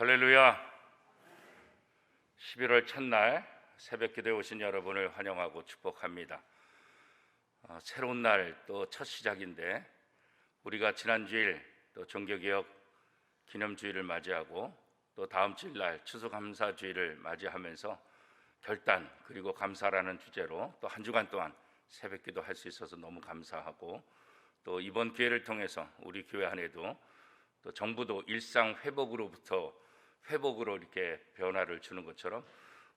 할렐루야. 11월 첫날 새벽 기도에 오신 여러분을 환영하고 축복합니다. 어, 새로운 날 또 첫 시작인데 우리가 지난 주일 또 종교개혁 기념주일을 맞이하고 또 다음 주일 날 추수감사 주일을 맞이하면서 결단 그리고 감사라는 주제로 또 한 주간 동안 새벽 기도 할 수 있어서 너무 감사하고 또 이번 기회를 통해서 우리 교회 안에도 또 정부도 일상 회복으로부터 회복으로 이렇게 변화를 주는 것처럼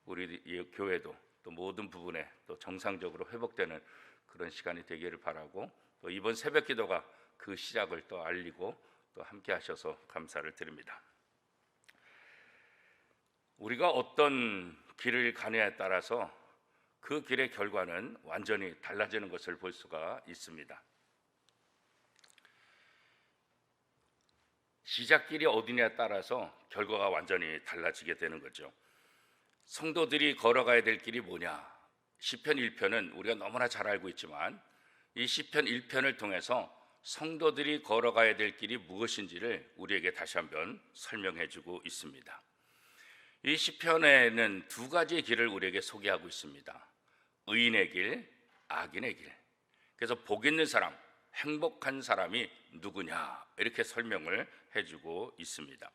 우리 이 교회도 또 모든 부분에 또 정상적으로 회복되는 그런 시간이 되기를 바라고 또 이번 새벽 기도가 그 시작을 또 알리고 또 함께 하셔서 감사를 드립니다. 우리가 어떤 길을 가느냐에 따라서 그 길의 결과는 완전히 달라지는 것을 볼 수가 있습니다. 시작길이 어디냐에 따라서 결과가 완전히 달라지게 되는 거죠. 성도들이 걸어가야 될 길이 뭐냐? 시편 1편은 우리가 너무나 잘 알고 있지만 이 시편 1편을 통해서 성도들이 걸어가야 될 길이 무엇인지를 우리에게 다시 한번 설명해 주고 있습니다. 이 시편에는 두 가지의 길을 우리에게 소개하고 있습니다. 의인의 길, 악인의 길. 그래서 복 있는 사람, 행복한 사람이 누구냐 이렇게 설명을 해주고 있습니다.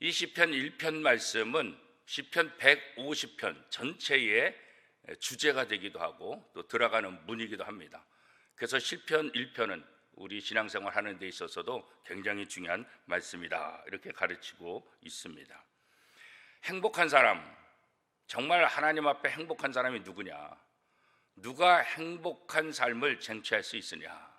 이 시편 1편 말씀은 시편 150편 전체의 주제가 되기도 하고 또 들어가는 문이기도 합니다. 그래서 시편 1편은 우리 신앙생활 하는 데 있어서도 굉장히 중요한 말씀이다 이렇게 가르치고 있습니다. 행복한 사람 정말 하나님 앞에 행복한 사람이 누구냐? 누가 행복한 삶을 쟁취할 수 있으냐?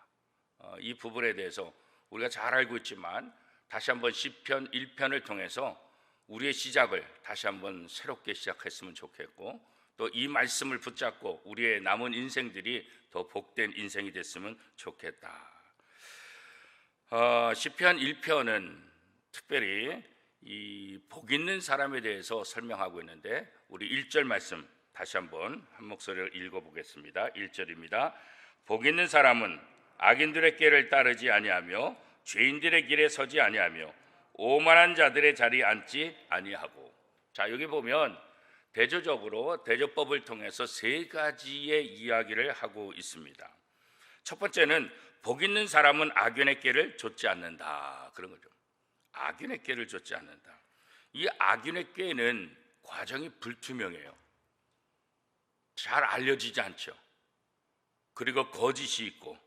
어, 이 부분에 대해서 우리가 잘 알고 있지만 다시 한번 시편 1편을 통해서 우리의 시작을 다시 한번 새롭게 시작했으면 좋겠고 또 이 말씀을 붙잡고 우리의 남은 인생들이 더 복된 인생이 됐으면 좋겠다. 어, 시편 1편은 특별히 이 복 있는 사람에 대해서 설명하고 있는데 우리 1절 말씀 다시 한번 한 목소리를 읽어 보겠습니다. 1절입니다. 복 있는 사람은 악인들의 길을 따르지 아니하며 죄인들의 길에 서지 아니하며 오만한 자들의 자리에 앉지 아니하고 자 여기 보면 대조적으로 대조법을 통해서 세 가지의 이야기를 하고 있습니다. 첫 번째는 복 있는 사람은 악인의 길을 좇지 않는다 그런 거죠. 악인의 길을 좇지 않는다. 이 악인의 꾀는 과정이 불투명해요. 잘 알려지지 않죠. 그리고 거짓이 있고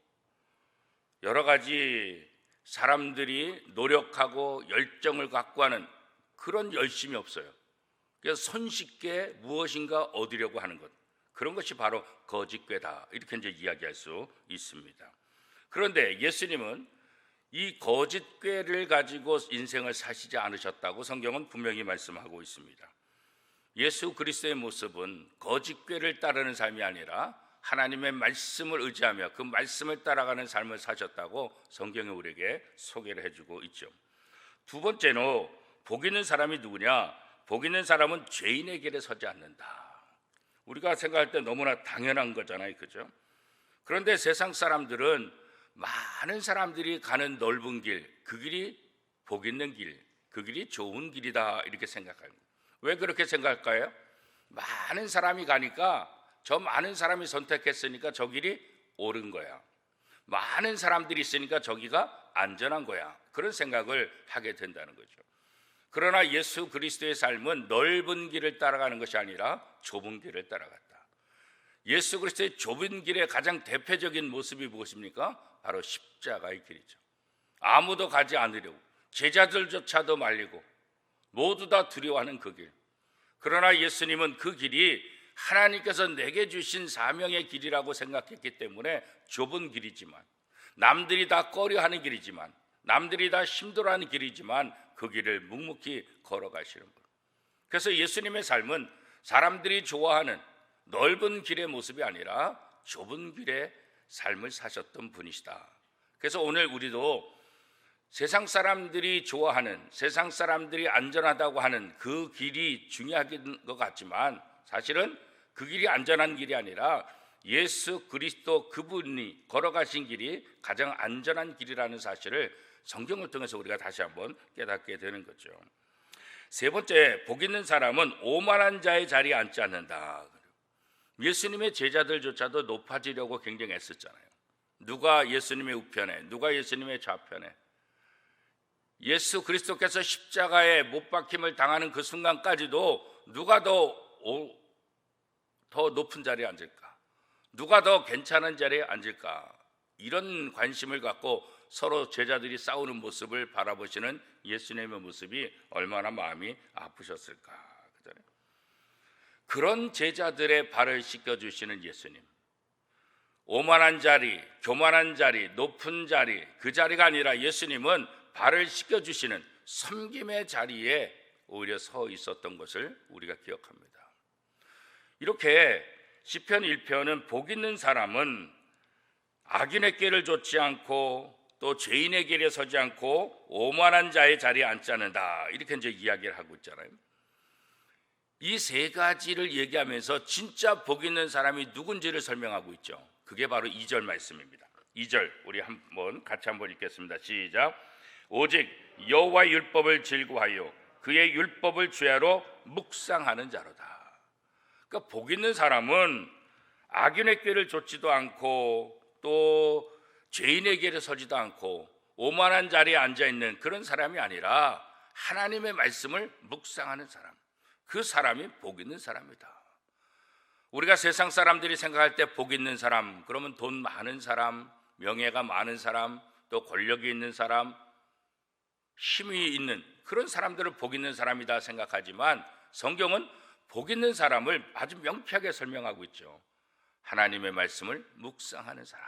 여러 가지 사람들이 노력하고 열정을 갖고 하는 그런 열심이 없어요. 그래서 손쉽게 무엇인가 얻으려고 하는 것. 그런 것이 바로 거짓괴다. 이렇게 이제 이야기할 수 있습니다. 그런데 예수님은 이 거짓괴를 가지고 인생을 사시지 않으셨다고 성경은 분명히 말씀하고 있습니다. 예수 그리스도의 모습은 거짓괴를 따르는 삶이 아니라 하나님의 말씀을 의지하며 그 말씀을 따라가는 삶을 사셨다고 성경이 우리에게 소개를 해주고 있죠. 두 번째로 복 있는 사람이 누구냐? 복 있는 사람은 죄인의 길에 서지 않는다. 우리가 생각할 때 너무나 당연한 거잖아요, 그죠? 그런데 세상 사람들은 많은 사람들이 가는 넓은 길, 그 길이 복 있는 길, 그 길이 좋은 길이다 이렇게 생각합니다. 왜 그렇게 생각할까요? 많은 사람이 가니까 저 많은 사람이 선택했으니까 저 길이 옳은 거야. 많은 사람들이 있으니까 저기가 안전한 거야. 그런 생각을 하게 된다는 거죠. 그러나 예수 그리스도의 삶은 넓은 길을 따라가는 것이 아니라 좁은 길을 따라갔다. 예수 그리스도의 좁은 길의 가장 대표적인 모습이 무엇입니까? 바로 십자가의 길이죠. 아무도 가지 않으려고 제자들조차도 말리고 모두 다 두려워하는 그 길. 그러나 예수님은 그 길이 하나님께서 내게 주신 사명의 길이라고 생각했기 때문에 좁은 길이지만 남들이 다 꺼려하는 길이지만 남들이 다 힘들어하는 길이지만 그 길을 묵묵히 걸어가시는 분. 그래서 예수님의 삶은 사람들이 좋아하는 넓은 길의 모습이 아니라 좁은 길의 삶을 사셨던 분이시다. 그래서 오늘 우리도 세상 사람들이 좋아하는 세상 사람들이 안전하다고 하는 그 길이 중요한 것 같지만 사실은 그 길이 안전한 길이 아니라 예수 그리스도 그분이 걸어가신 길이 가장 안전한 길이라는 사실을 성경을 통해서 우리가 다시 한번 깨닫게 되는 거죠. 세 번째, 복 있는 사람은 오만한 자의 자리에 앉지 않는다. 예수님의 제자들조차도 높아지려고 굉장히 애썼잖아요. 누가 예수님의 우편에, 누가 예수님의 좌편에. 예수 그리스도께서 십자가에 못 박힘을 당하는 그 순간까지도 누가 더, 오, 더 높은 자리에 앉을까? 누가 더 괜찮은 자리에 앉을까? 이런 관심을 갖고 서로 제자들이 싸우는 모습을 바라보시는 예수님의 모습이 얼마나 마음이 아프셨을까. 그런 제자들의 발을 씻겨주시는 예수님. 오만한 자리, 교만한 자리, 높은 자리, 그 자리가 아니라 예수님은 발을 씻겨주시는 섬김의 자리에 오히려 서 있었던 것을 우리가 기억합니다. 이렇게 시편 1편은 복 있는 사람은 악인의 길을 좇지 않고 또 죄인의 길에 서지 않고 오만한 자의 자리에 앉지 않는다. 이렇게 이제 이야기를 하고 있잖아요. 이 세 가지를 얘기하면서 진짜 복 있는 사람이 누군지를 설명하고 있죠. 그게 바로 2절 말씀입니다. 2절 우리 한번 같이 한번 읽겠습니다. 시작. 오직 여호와 율법을 즐거하여 그의 율법을 주야로 묵상하는 자로다. 그러니까 복 있는 사람은 악인의 길을 좇지도 않고 또 죄인의 길에 서지도 않고 오만한 자리에 앉아 있는 그런 사람이 아니라 하나님의 말씀을 묵상하는 사람. 그 사람이 복 있는 사람이다. 우리가 세상 사람들이 생각할 때 복 있는 사람, 그러면 돈 많은 사람, 명예가 많은 사람, 또 권력이 있는 사람, 힘이 있는 그런 사람들을 복 있는 사람이다 생각하지만 성경은 복 있는 사람을 아주 명쾌하게 설명하고 있죠. 하나님의 말씀을 묵상하는 사람.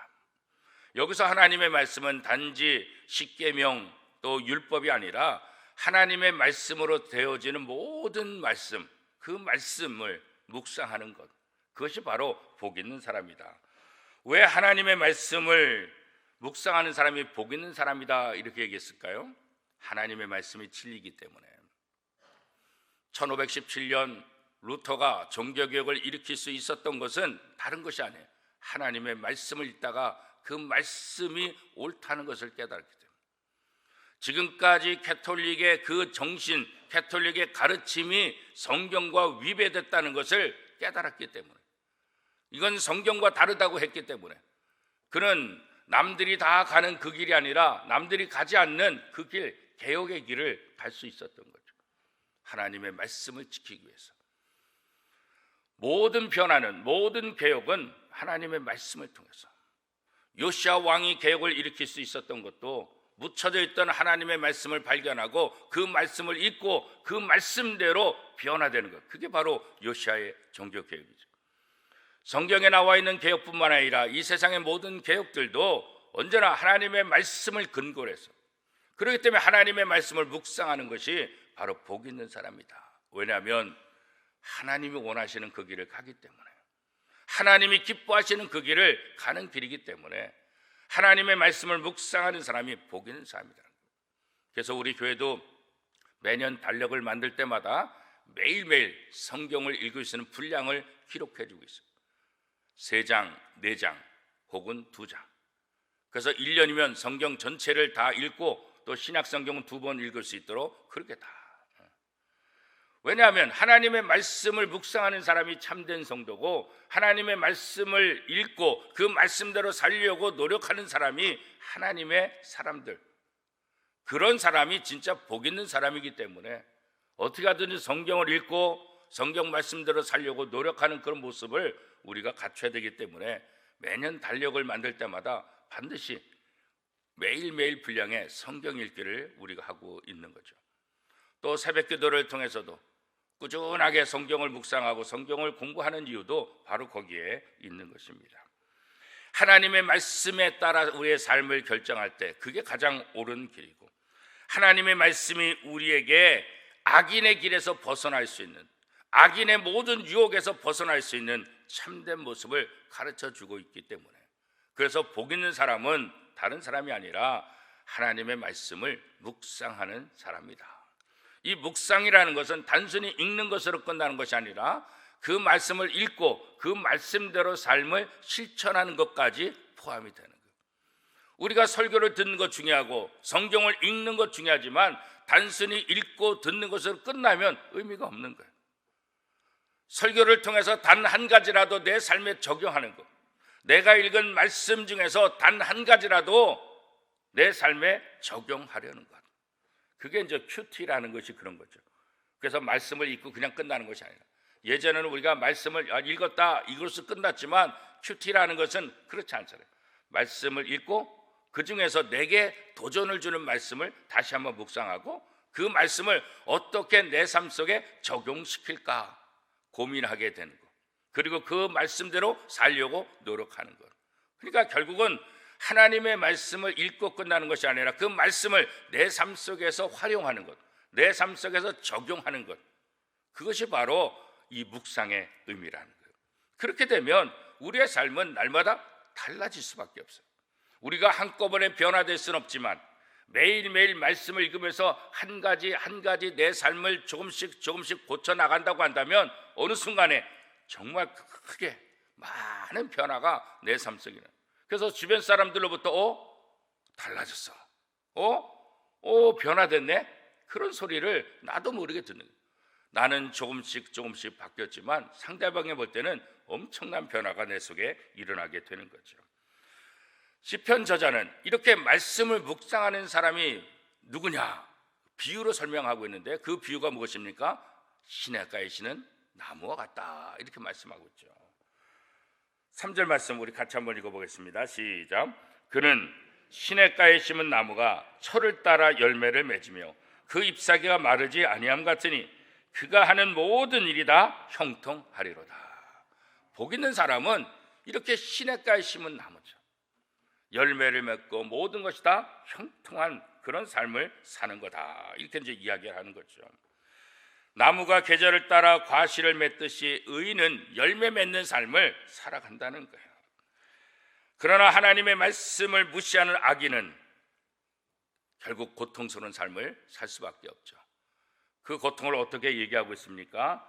여기서 하나님의 말씀은 단지 십계명 또 율법이 아니라 하나님의 말씀으로 되어지는 모든 말씀, 그 말씀을 묵상하는 것. 그것이 바로 복 있는 사람이다. 왜 하나님의 말씀을 묵상하는 사람이 복 있는 사람이다 이렇게 얘기했을까요? 하나님의 말씀이 진리이기 때문에. 1517년 루터가 종교개혁을 일으킬 수 있었던 것은 다른 것이 아니에요. 하나님의 말씀을 읽다가 그 말씀이 옳다는 것을 깨달았기 때문에. 지금까지 캐톨릭의 그 정신, 캐톨릭의 가르침이 성경과 위배됐다는 것을 깨달았기 때문에. 이건 성경과 다르다고 했기 때문에. 그는 남들이 다 가는 그 길이 아니라 남들이 가지 않는 그 길, 개혁의 길을 갈 수 있었던 거죠. 하나님의 말씀을 지키기 위해서. 모든 변화는 모든 개혁은 하나님의 말씀을 통해서 요시아 왕이 개혁을 일으킬 수 있었던 것도 묻혀져 있던 하나님의 말씀을 발견하고 그 말씀을 읽고 그 말씀대로 변화되는 것. 그게 바로 요시아의 종교 개혁이죠. 성경에 나와 있는 개혁뿐만 아니라 이 세상의 모든 개혁들도 언제나 하나님의 말씀을 근거로 해서 그렇기 때문에 하나님의 말씀을 묵상하는 것이 바로 복 있는 사람이다. 왜냐하면 하나님이 원하시는 그 길을 가기 때문에 하나님이 기뻐하시는 그 길을 가는 길이기 때문에 하나님의 말씀을 묵상하는 사람이 복 있는 사람이다. 그래서 우리 교회도 매년 달력을 만들 때마다 매일매일 성경을 읽을 수 있는 분량을 기록해 주고 있어요. 세 장, 네 장, 혹은 두 장. 그래서 1년이면 성경 전체를 다 읽고 또 신약 성경은 두 번 읽을 수 있도록 그렇게 다. 왜냐하면 하나님의 말씀을 묵상하는 사람이 참된 성도고 하나님의 말씀을 읽고 그 말씀대로 살려고 노력하는 사람이 하나님의 사람들. 그런 사람이 진짜 복 있는 사람이기 때문에 어떻게 하든지 성경을 읽고 성경 말씀대로 살려고 노력하는 그런 모습을 우리가 갖춰야 되기 때문에 매년 달력을 만들 때마다 반드시 매일매일 분량의 성경 읽기를 우리가 하고 있는 거죠. 또 새벽 기도를 통해서도 꾸준하게 성경을 묵상하고 성경을 공부하는 이유도 바로 거기에 있는 것입니다. 하나님의 말씀에 따라 우리의 삶을 결정할 때 그게 가장 옳은 길이고 하나님의 말씀이 우리에게 악인의 길에서 벗어날 수 있는 악인의 모든 유혹에서 벗어날 수 있는 참된 모습을 가르쳐 주고 있기 때문에 그래서 복 있는 사람은 다른 사람이 아니라 하나님의 말씀을 묵상하는 사람이다. 이 묵상이라는 것은 단순히 읽는 것으로 끝나는 것이 아니라 그 말씀을 읽고 그 말씀대로 삶을 실천하는 것까지 포함이 되는 거예요. 우리가 설교를 듣는 것 중요하고 성경을 읽는 것 중요하지만 단순히 읽고 듣는 것으로 끝나면 의미가 없는 거예요. 설교를 통해서 단 한 가지라도 내 삶에 적용하는 것. 내가 읽은 말씀 중에서 단 한 가지라도 내 삶에 적용하려는 것. 그게 이제 큐티라는 것이 그런 거죠. 그래서 말씀을 읽고 그냥 끝나는 것이 아니라 예전에는 우리가 말씀을 아, 읽었다 이것으로 끝났지만 큐티라는 것은 그렇지 않잖아요. 말씀을 읽고 그 중에서 내게 도전을 주는 말씀을 다시 한번 묵상하고 그 말씀을 어떻게 내 삶 속에 적용시킬까 고민하게 되는 것. 그리고 그 말씀대로 살려고 노력하는 것. 그러니까 결국은 하나님의 말씀을 읽고 끝나는 것이 아니라 그 말씀을 내 삶 속에서 활용하는 것, 내 삶 속에서 적용하는 것. 그것이 바로 이 묵상의 의미라는 거예요. 그렇게 되면 우리의 삶은 날마다 달라질 수밖에 없어요. 우리가 한꺼번에 변화될 수는 없지만 매일매일 말씀을 읽으면서 한 가지 한 가지 내 삶을 조금씩 조금씩 고쳐 나간다고 한다면 어느 순간에 정말 크게 많은 변화가 내 삶 속에 는 그래서 주변 사람들로부터 어 달라졌어. 어? 어 변화됐네. 그런 소리를 나도 모르게 듣는 거예요. 나는 조금씩 조금씩 바뀌었지만 상대방이 볼 때는 엄청난 변화가 내 속에 일어나게 되는 거죠. 시편 저자는 이렇게 말씀을 묵상하는 사람이 누구냐? 비유로 설명하고 있는데 그 비유가 무엇입니까? 시냇가에 시는 나무와 같다. 이렇게 말씀하고 있죠. 3절 말씀 우리 같이 한번 읽어 보겠습니다. 시작. 그는 시냇가에 심은 나무가 철을 따라 열매를 맺으며 그 잎사귀가 마르지 아니함 같으니 그가 하는 모든 일이 다 형통하리로다. 복 있는 사람은 이렇게 시냇가에 심은 나무죠. 열매를 맺고 모든 것이 다 형통한 그런 삶을 사는 거다. 이렇게 이제 이야기를 하는 거죠. 나무가 계절을 따라 과실을 맺듯이 의인은 열매 맺는 삶을 살아간다는 거예요. 그러나 하나님의 말씀을 무시하는 악인은 결국 고통스러운 삶을 살 수밖에 없죠. 그 고통을 어떻게 얘기하고 있습니까?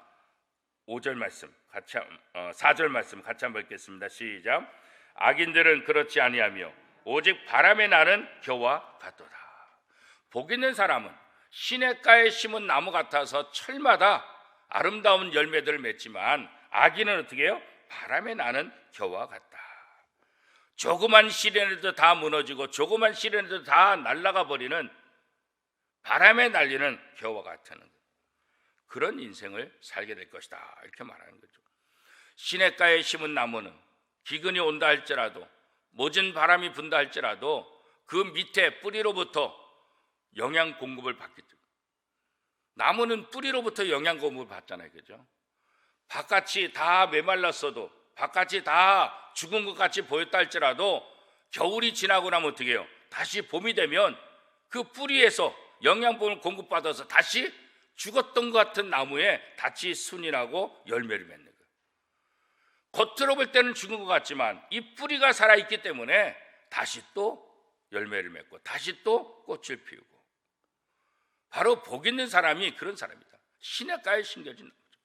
5절 말씀 같이 어, 4절 말씀 같이 한번 읽겠습니다. 시작. 악인들은 그렇지 아니하며 오직 바람에 나는 겨와 같도다. 복 있는 사람은 시냇가에 심은 나무 같아서 철마다 아름다운 열매들을 맺지만 악인은 어떻게 해요? 바람에 나는 겨와 같다. 조그만 시련에도 다 무너지고 조그만 시련에도 다 날아가 버리는 바람에 날리는 겨와 같은 그런 인생을 살게 될 것이다. 이렇게 말하는 거죠. 시냇가에 심은 나무는 기근이 온다 할지라도 모진 바람이 분다 할지라도 그 밑에 뿌리로부터 영양 공급을 받기 때문에 나무는 뿌리로부터 영양 공급을 받잖아요. 그죠? 바깥이 다 메말랐어도 바깥이 다 죽은 것 같이 보였다 할지라도 겨울이 지나고 나면 어떻게 해요? 다시 봄이 되면 그 뿌리에서 영양분을 공급받아서 다시 죽었던 것 같은 나무에 다시 순이 나고 열매를 맺는 거예요. 겉으로 볼 때는 죽은 것 같지만 이 뿌리가 살아있기 때문에 다시 또 열매를 맺고 다시 또 꽃을 피우고 바로 복 있는 사람이 그런 사람이다. 시냇가에 심겨진 나무죠.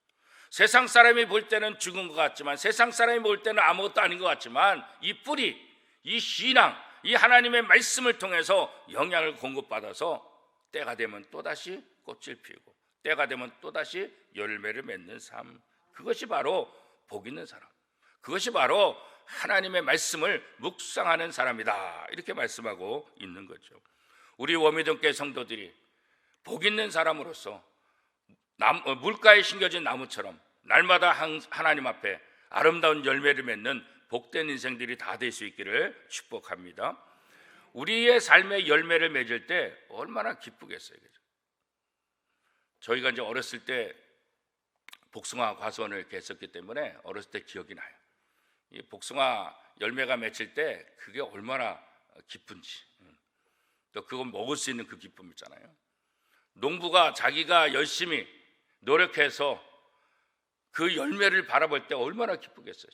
세상 사람이 볼 때는 죽은 것 같지만 세상 사람이 볼 때는 아무것도 아닌 것 같지만 이 뿌리, 이 신앙, 이 하나님의 말씀을 통해서 영향을 공급받아서 때가 되면 또다시 꽃을 피우고 때가 되면 또다시 열매를 맺는 삶. 그것이 바로 복 있는 사람. 그것이 바로 하나님의 말씀을 묵상하는 사람이다. 이렇게 말씀하고 있는 거죠. 우리 워미동교 성도들이 복 있는 사람으로서 남, 어, 물가에 심겨진 나무처럼 날마다 하나님 앞에 아름다운 열매를 맺는 복된 인생들이 다 될 수 있기를 축복합니다. 우리의 삶의 열매를 맺을 때 얼마나 기쁘겠어요. 그죠? 저희가 이제 어렸을 때 복숭아 과수원을 했었기 때문에 어렸을 때 기억이 나요. 이 복숭아 열매가 맺힐 때 그게 얼마나 기쁜지 음. 또 그걸 먹을 수 있는 그 기쁨 있잖아요. 농부가 자기가 열심히 노력해서 그 열매를 바라볼 때 얼마나 기쁘겠어요.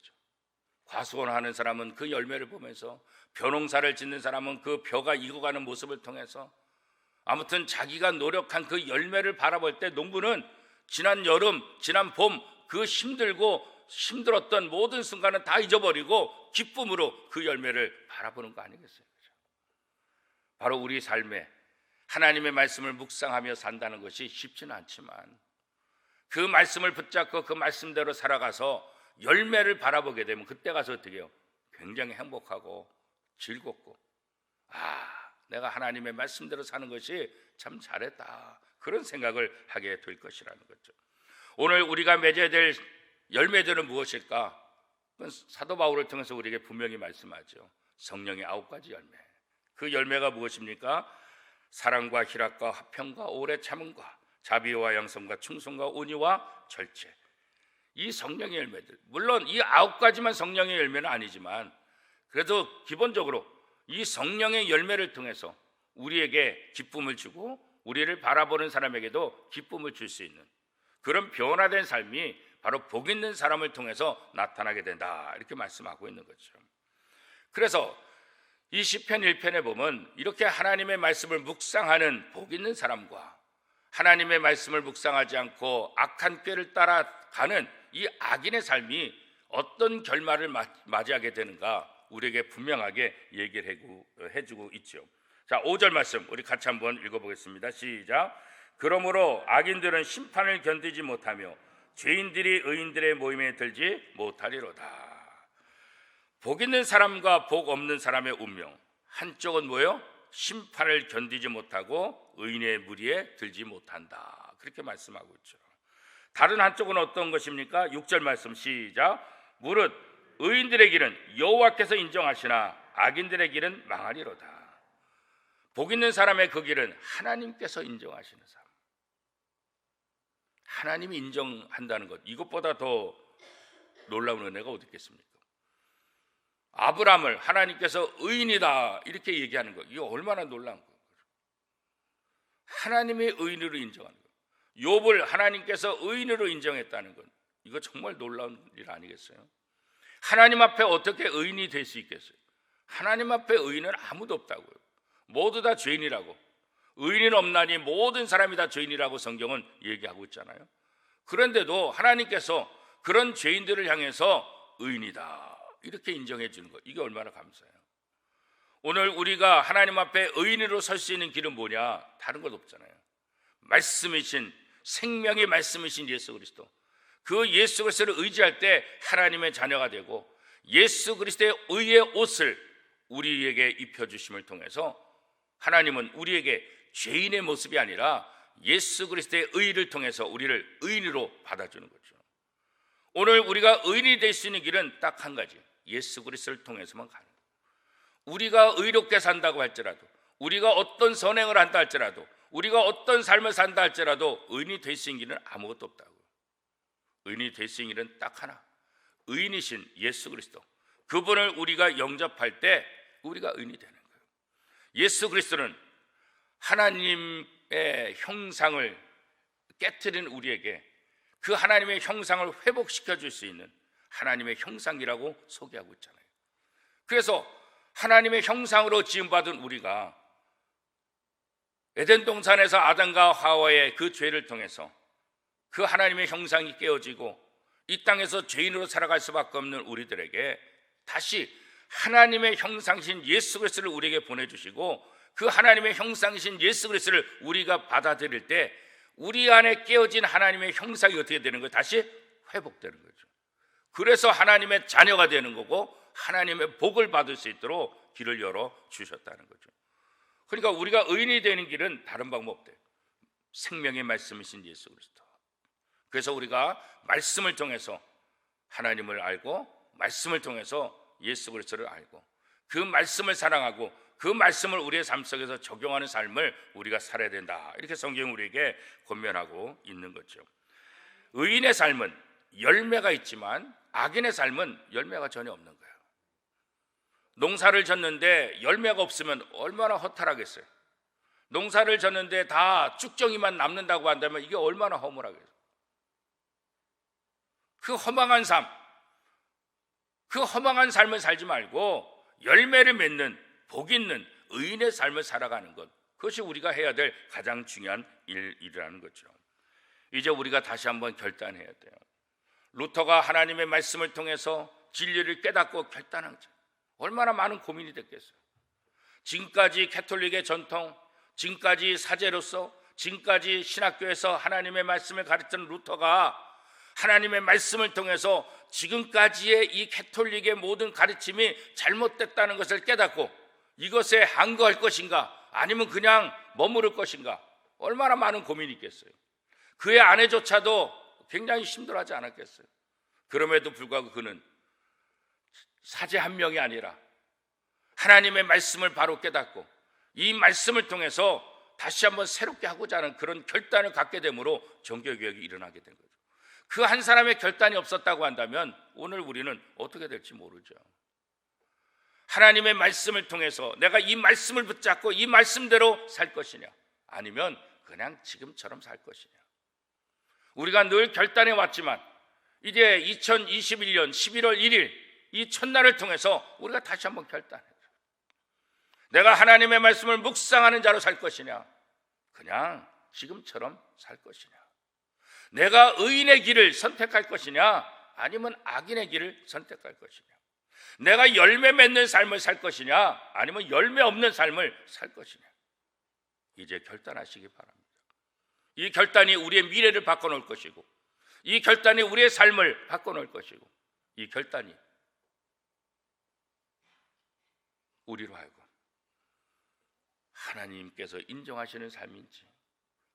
과수원 하는 사람은 그 열매를 보면서 벼농사를 짓는 사람은 그 벼가 익어가는 모습을 통해서 아무튼 자기가 노력한 그 열매를 바라볼 때 농부는 지난 여름, 지난 봄 그 힘들고 힘들었던 모든 순간은 다 잊어버리고 기쁨으로 그 열매를 바라보는 거 아니겠어요? 바로 우리 삶에 하나님의 말씀을 묵상하며 산다는 것이 쉽지는 않지만 그 말씀을 붙잡고 그 말씀대로 살아가서 열매를 바라보게 되면 그때 가서 어떻게 해요? 굉장히 행복하고 즐겁고 아 내가 하나님의 말씀대로 사는 것이 참 잘했다 그런 생각을 하게 될 것이라는 거죠. 오늘 우리가 맺어야 될 열매들은 무엇일까? 사도 바울을 통해서 우리에게 분명히 말씀하죠. 성령의 아홉 가지 열매. 그 열매가 무엇입니까? 사랑과 희락과 화평과 오래 참음과 자비와 양성과 충성과 온유와 절제. 이 성령의 열매들. 물론 이 아홉 가지만 성령의 열매는 아니지만 그래도 기본적으로 이 성령의 열매를 통해서 우리에게 기쁨을 주고 우리를 바라보는 사람에게도 기쁨을 줄 수 있는 그런 변화된 삶이 바로 복 있는 사람을 통해서 나타나게 된다. 이렇게 말씀하고 있는 거죠. 그래서 이 시편 1편에 보면 이렇게 하나님의 말씀을 묵상하는 복 있는 사람과 하나님의 말씀을 묵상하지 않고 악한 꾀를 따라가는 이 악인의 삶이 어떤 결말을 맞이하게 되는가 우리에게 분명하게 얘기를 해주고 있죠. 자, 5절 말씀 우리 같이 한번 읽어보겠습니다. 시작. 그러므로 악인들은 심판을 견디지 못하며 죄인들이 의인들의 모임에 들지 못하리로다. 복 있는 사람과 복 없는 사람의 운명 한쪽은 뭐요? 심판을 견디지 못하고 의인의 무리에 들지 못한다. 그렇게 말씀하고 있죠. 다른 한쪽은 어떤 것입니까? 6절 말씀 시작. 무릇 의인들의 길은 여호와께서 인정하시나 악인들의 길은 망하리로다. 복 있는 사람의 그 길은 하나님께서 인정하시는 삶. 하나님이 인정한다는 것 이것보다 더 놀라운 은혜가 어디 있겠습니까? 아브라함을 하나님께서 의인이다 이렇게 얘기하는 것 이거 얼마나 놀라운 거예요. 하나님의 의인으로 인정하는 것. 욥을 하나님께서 의인으로 인정했다는 것 이거 정말 놀라운 일 아니겠어요? 하나님 앞에 어떻게 의인이 될 수 있겠어요? 하나님 앞에 의인은 아무도 없다고요. 모두 다 죄인이라고. 의인은 없나니 모든 사람이 다 죄인이라고 성경은 얘기하고 있잖아요. 그런데도 하나님께서 그런 죄인들을 향해서 의인이다. 이렇게 인정해 주는 거. 이게 얼마나 감사해요. 오늘 우리가 하나님 앞에 의인으로 설 수 있는 길은 뭐냐? 다른 것 없잖아요. 말씀이신 생명의 말씀이신 예수 그리스도. 그 예수 그리스도를 의지할 때 하나님의 자녀가 되고 예수 그리스도의 의의 옷을 우리에게 입혀 주심을 통해서 하나님은 우리에게 죄인의 모습이 아니라 예수 그리스도의 의를 통해서 우리를 의인으로 받아주는 거죠. 오늘 우리가 의인이 될 수 있는 길은 딱 한 가지. 예수 그리스도를 통해서만 가는 거예요. 우리가 의롭게 산다고 할지라도 우리가 어떤 선행을 한다 할지라도 우리가 어떤 삶을 산다 할지라도 의인이 될 수 있는 길은 아무것도 없다고. 의인이 될 수 있는 길은 딱 하나. 의인이신 예수 그리스도. 그분을 우리가 영접할 때 우리가 의인이 되는 거예요. 예수 그리스도는 하나님의 형상을 깨뜨린 우리에게 그 하나님의 형상을 회복시켜 줄 수 있는 하나님의 형상이라고 소개하고 있잖아요. 그래서 하나님의 형상으로 지음받은 우리가 에덴 동산에서 아담과 하와의 그 죄를 통해서 그 하나님의 형상이 깨어지고 이 땅에서 죄인으로 살아갈 수밖에 없는 우리들에게 다시 하나님의 형상신 예수 그리스도를 우리에게 보내주시고 그 하나님의 형상이신 예수 그리스도를 우리가 받아들일 때 우리 안에 깨어진 하나님의 형상이 어떻게 되는 거예요? 다시 회복되는 거죠. 그래서 하나님의 자녀가 되는 거고 하나님의 복을 받을 수 있도록 길을 열어 주셨다는 거죠. 그러니까 우리가 의인이 되는 길은 다른 방법 없대요. 생명의 말씀이신 예수 그리스도. 그래서 우리가 말씀을 통해서 하나님을 알고 말씀을 통해서 예수 그리스도를 알고 그 말씀을 사랑하고 그 말씀을 우리의 삶 속에서 적용하는 삶을 우리가 살아야 된다. 이렇게 성경 우리에게 권면하고 있는 거죠. 의인의 삶은 열매가 있지만 악인의 삶은 열매가 전혀 없는 거예요. 농사를 졌는데 열매가 없으면 얼마나 허탈하겠어요. 농사를 졌는데 다 쭉정이만 남는다고 한다면 이게 얼마나 허물하겠어요. 그 허망한 삶, 그 허망한 삶을 살지 말고 열매를 맺는 복 있는 의인의 삶을 살아가는 것 그것이 우리가 해야 될 가장 중요한 일 이라는 거죠. 이제 우리가 다시 한번 결단해야 돼요. 루터가 하나님의 말씀을 통해서 진리를 깨닫고 결단한 자 얼마나 많은 고민이 됐겠어요. 지금까지 캐톨릭의 전통 지금까지 사제로서 지금까지 신학교에서 하나님의 말씀을 가르치는 루터가 하나님의 말씀을 통해서 지금까지의 이 캐톨릭의 모든 가르침이 잘못됐다는 것을 깨닫고 이것에 항거할 것인가 아니면 그냥 머무를 것인가 얼마나 많은 고민이 있겠어요. 그의 아내조차도 굉장히 힘들어하지 않았겠어요. 그럼에도 불구하고 그는 사제 한 명이 아니라 하나님의 말씀을 바로 깨닫고 이 말씀을 통해서 다시 한번 새롭게 하고자 하는 그런 결단을 갖게 되므로 정교개혁이 일어나게 된 거죠. 그 한 사람의 결단이 없었다고 한다면 오늘 우리는 어떻게 될지 모르죠. 하나님의 말씀을 통해서 내가 이 말씀을 붙잡고 이 말씀대로 살 것이냐 아니면 그냥 지금처럼 살 것이냐. 우리가 늘 결단해 왔지만 이제 2021년 11월 1일 이 첫날을 통해서 우리가 다시 한번 결단해. 내가 하나님의 말씀을 묵상하는 자로 살 것이냐? 그냥 지금처럼 살 것이냐? 내가 의인의 길을 선택할 것이냐? 아니면 악인의 길을 선택할 것이냐? 내가 열매 맺는 삶을 살 것이냐? 아니면 열매 없는 삶을 살 것이냐? 이제 결단하시기 바랍니다. 이 결단이 우리의 미래를 바꿔놓을 것이고, 이 결단이 우리의 삶을 바꿔놓을 것이고, 이 결단이 우리로 하여금 하나님께서 인정하시는 삶인지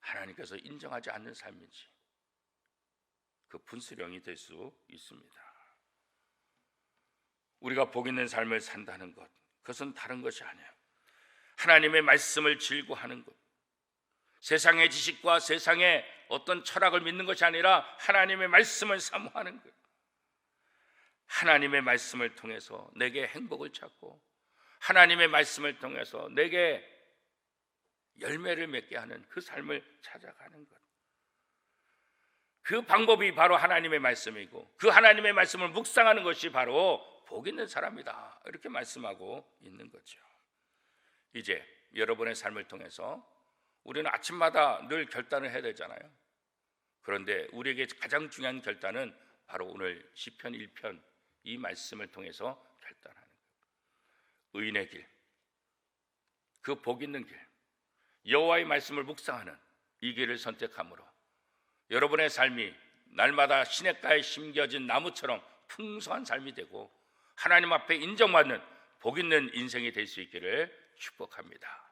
하나님께서 인정하지 않는 삶인지 그 분수령이 될 수 있습니다. 우리가 복 있는 삶을 산다는 것 그것은 다른 것이 아니에요. 하나님의 말씀을 즐거하는 것 세상의 지식과 세상의 어떤 철학을 믿는 것이 아니라 하나님의 말씀을 사모하는 것 하나님의 말씀을 통해서 내게 행복을 찾고 하나님의 말씀을 통해서 내게 열매를 맺게 하는 그 삶을 찾아가는 것. 그 방법이 바로 하나님의 말씀이고 그 하나님의 말씀을 묵상하는 것이 바로 복 있는 사람이다. 이렇게 말씀하고 있는 거죠. 이제 여러분의 삶을 통해서 우리는 아침마다 늘 결단을 해야 되잖아요. 그런데 우리에게 가장 중요한 결단은 바로 오늘 시편 1편 이 말씀을 통해서 결단하는 거예요. 의인의 길, 그 복 있는 길, 여호와의 말씀을 묵상하는 이 길을 선택함으로 여러분의 삶이 날마다 시냇가에 심겨진 나무처럼 풍성한 삶이 되고 하나님 앞에 인정받는 복 있는 인생이 될 수 있기를 축복합니다.